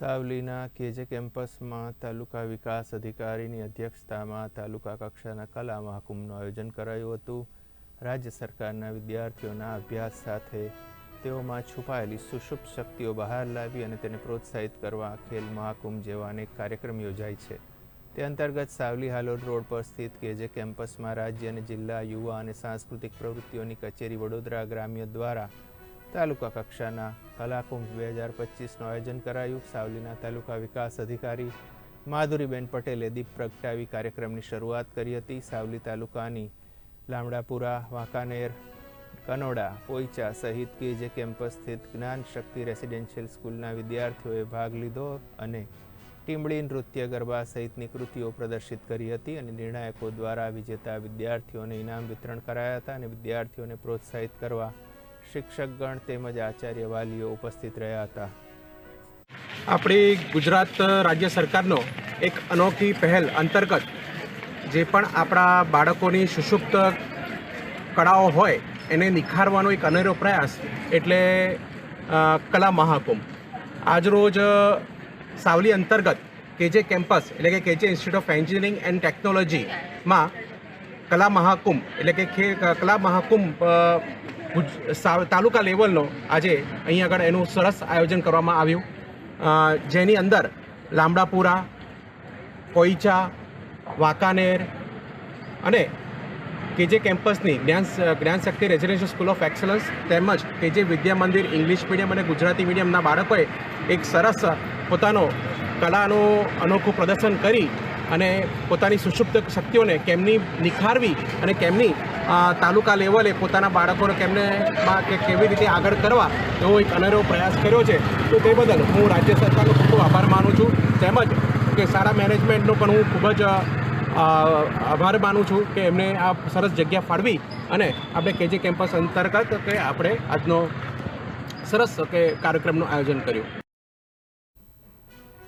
સાવલીના કેજે કેમ્પસમાં તાલુકા વિકાસ અધિકારીની અધ્યક્ષતામાં તાલુકા કક્ષાના કલા મહાકુંભનું આયોજન કરાયું હતું. રાજ્ય સરકારના વિદ્યાર્થીઓના અભ્યાસ સાથે તેઓમાં છુપાયેલી સુષુપ્ત શક્તિઓ બહાર લાવી અને તેને પ્રોત્સાહિત કરવા ખેલ મહાકુંભ જેવા અનેક કાર્યક્રમ યોજાય છે. તે અંતર્ગત સાવલી હાલોડ રોડ પર સ્થિત કેજે કેમ્પસમાં રાજ્ય અને જિલ્લા યુવા અને સાંસ્કૃતિક પ્રવૃત્તિઓની કચેરી વડોદરા ગ્રામ્ય દ્વારા તાલુકા કક્ષાના કલાકુંભ બે હજાર પચીસનું આયોજન કરાયું. સાવલીના તાલુકા વિકાસ અધિકારી માધુરીબેન પટેલે દીપ પ્રગટાવી કાર્યક્રમની શરૂઆત કરી હતી. સાવલી તાલુકાની લામડાપુરા, વાંકાનેર, કનોડા, પોઈચા સહિત કેજે કેમ્પસ સ્થિત જ્ઞાન શક્તિ રેસિડેન્શિયલ સ્કૂલના વિદ્યાર્થીઓએ ભાગ લીધો અને ટીમડી નૃત્ય ગરબા સહિતની કૃતિઓ પ્રદર્શિત કરી હતી અને નિર્ણાયકો દ્વારા વિજેતા વિદ્યાર્થીઓને ઇનામ વિતરણ કરાયા હતા અને વિદ્યાર્થીઓને પ્રોત્સાહિત કરવા શિક્ષકગણ તેમજ આચાર્ય વાલીઓ ઉપસ્થિત રહ્યા હતા. આપણી ગુજરાત રાજ્ય સરકારનો એક અનોખી પહેલ અંતર્ગત જે પણ આપણા બાળકોની સુષુપ્ત કળાઓ હોય એને નિખારવાનો એક અનેરો પ્રયાસ એટલે કલા મહાકુંભ. આજરોજ સાવલી અંતર્ગત કેજે કેમ્પસ એટલે કે કેજે ઇન્સ્ટિટ્યૂટ ઓફ એન્જિનિયરિંગ એન્ડ ટેકનોલોજીમાં કલા મહાકુંભ એટલે કે કલા મહાકુંભ તાલુકા લેવલનો આજે અહીં આગળ એનું સરસ આયોજન કરવામાં આવ્યું. જેની અંદર લામડાપુરા કોઈચા, વાંકાનેર અને કેજે કેમ્પસની Gyan Gyan Shakti residential school of excellence તેમજ KJ Vidya Mandir, English medium અને ગુજરાતી મીડિયમના બાળકોએ એક સરસ પોતાનો કલાનું અનોખું પ્રદર્શન કરી અને પોતાની સુષુપ્ત શક્તિઓને કેમની નિખારવી અને કેમની તાલુકા લેવલે પોતાના બાળકોને કેમને કે કેવી રીતે આગળ કરવા, એવો એક અનેરો પ્રયાસ કર્યો છે. તો તે બદલ હું રાજ્ય સરકારનો ખૂબ આભાર માનું છું. તેમજ કે સારા મેનેજમેન્ટનો પણ હું ખૂબ જ આભાર માનું છું કે એમને આ સરસ જગ્યા ફાળવી અને આપણે કેજે કેમ્પસ અંતર્ગત કે આપણે આજનો સરસ, કે કાર્યક્રમનું આયોજન કર્યું.